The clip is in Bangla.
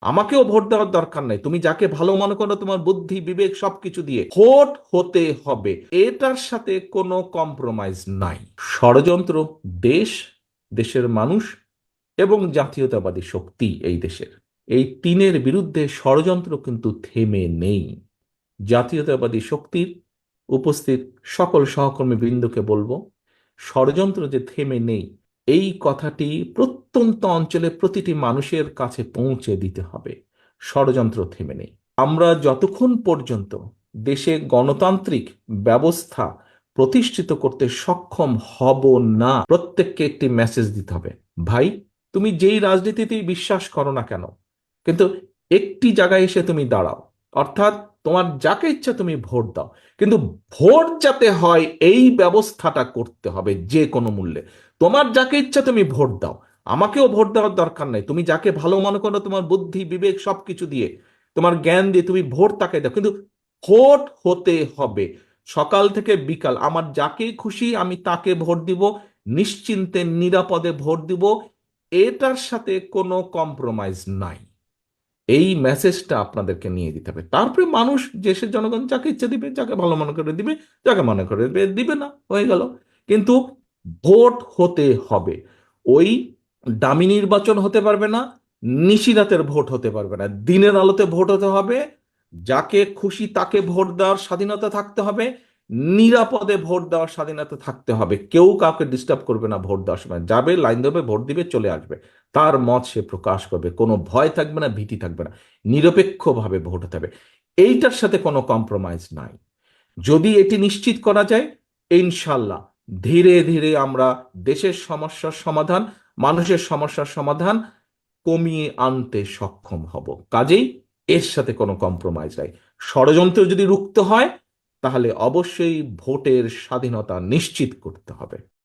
আমাকেও ভোট দেওয়ার দরকার নাই। তুমি যাকে ভালো মনে করো, তোমার বুদ্ধি, বিবেক সবকিছু দিয়ে ভোট হতে হবে। এটার সাথে কোনো কম্প্রোমাইজ নাই। ষড়যন্ত্র দেশ, দেশের মানুষ এবং জাতীয়তাবাদী শক্তি এই দেশের। এই তিনের বিরুদ্ধে ষড়যন্ত্র কিন্তু থেমে নেই। জাতীয়তাবাদী শক্তির উপস্থিত সকল সহকর্মী বৃন্দকে বলব, ষড়যন্ত্র যে থেমে নেই এই কথাটি প্রত্যন্ত অঞ্চলে প্রতিটি মানুষের কাছে পৌঁছে দিতে হবে। ষড়যন্ত্র থেমে নেই। আমরা যতক্ষণ পর্যন্ত দেশে গণতান্ত্রিক ব্যবস্থা প্রতিষ্ঠিত করতে সক্ষম হব না, প্রত্যেককে একটি মেসেজ দিতে হবে। ভাই, তুমি যেই রাজনীতিতেই বিশ্বাস করো না কেন, কিন্তু একটি জায়গায় এসে তুমি দাঁড়াও। অর্থাৎ তোমার যাকে ইচ্ছা তুমি ভোট দাও। কিন্তু ভোট যাতে হয়, এই ব্যবস্থাটা করতে হবে যে কোনো মূল্যে। তোমার যাকে ইচ্ছা তুমি ভোট দাও। আমাকেও ভোট দেওয়ার দরকার নাই। তুমি যাকে ভালো মনে করো, তোমার বুদ্ধি, বিবেক সবকিছু দিয়ে, তোমার জ্ঞান দিয়ে তুমি ভোট তাকে দাও। কিন্তু ভোট হতে হবে। সকাল থেকে বিকাল আমার যাকে খুশি আমি তাকে ভোট দিব, নিশ্চিন্তে, নিরাপদে ভোট দিব। এটার সাথে কোনো কম্প্রোমাইজ নাই। এই মেসেজটা আপনাদেরকে নিয়ে দিতে হবে। তারপরে মানুষ দেশের জনগণ যাকে ইচ্ছে দিবে, যাকে ভালো মনে করে দিবে, যাকে মনে করে দিবে দিবে না, হয়ে গেল। কিন্তু ভোট হতে হবে। ওই দামি নির্বাচন হতে পারবে না নিশিরাতের ভোট হতে পারবে না। দিনের আলোতে ভোট হতে হবে, যাকে খুশি তাকে ভোট দেওয়ার স্বাধীনতা থাকতে হবে নিরাপদে ভোট দেওয়ার স্বাধীনতা থাকতে হবে। কেউ কাউকে ডিস্টার্ব করবে না ভোট দেওয়ার সময়। যাবে লাইন দেবে ভোট দিবে, চলে আসবে। তার মত সে প্রকাশ করবে। কোনো ভয় থাকবে না, ভীতি থাকবে না। নিরপেক্ষভাবে ভোট হতে হবে। এইটার সাথে কোনো কম্প্রোমাইজ নাই। যদি এটি নিশ্চিত করা যায় ইনশাল্লাহ ধীরে ধীরে আমরা দেশের সমস্যার সমাধান, মানুষের সমস্যার সমাধান কমিয়ে আনতে সক্ষম হব। কাজেই এর সাথে কোনো কম্প্রোমাইজ নাই। ষড়যন্ত্র যদি রুখতে হয় তাহলে অবশ্যই ভোটের স্বাধীনতা নিশ্চিত করতে হবে।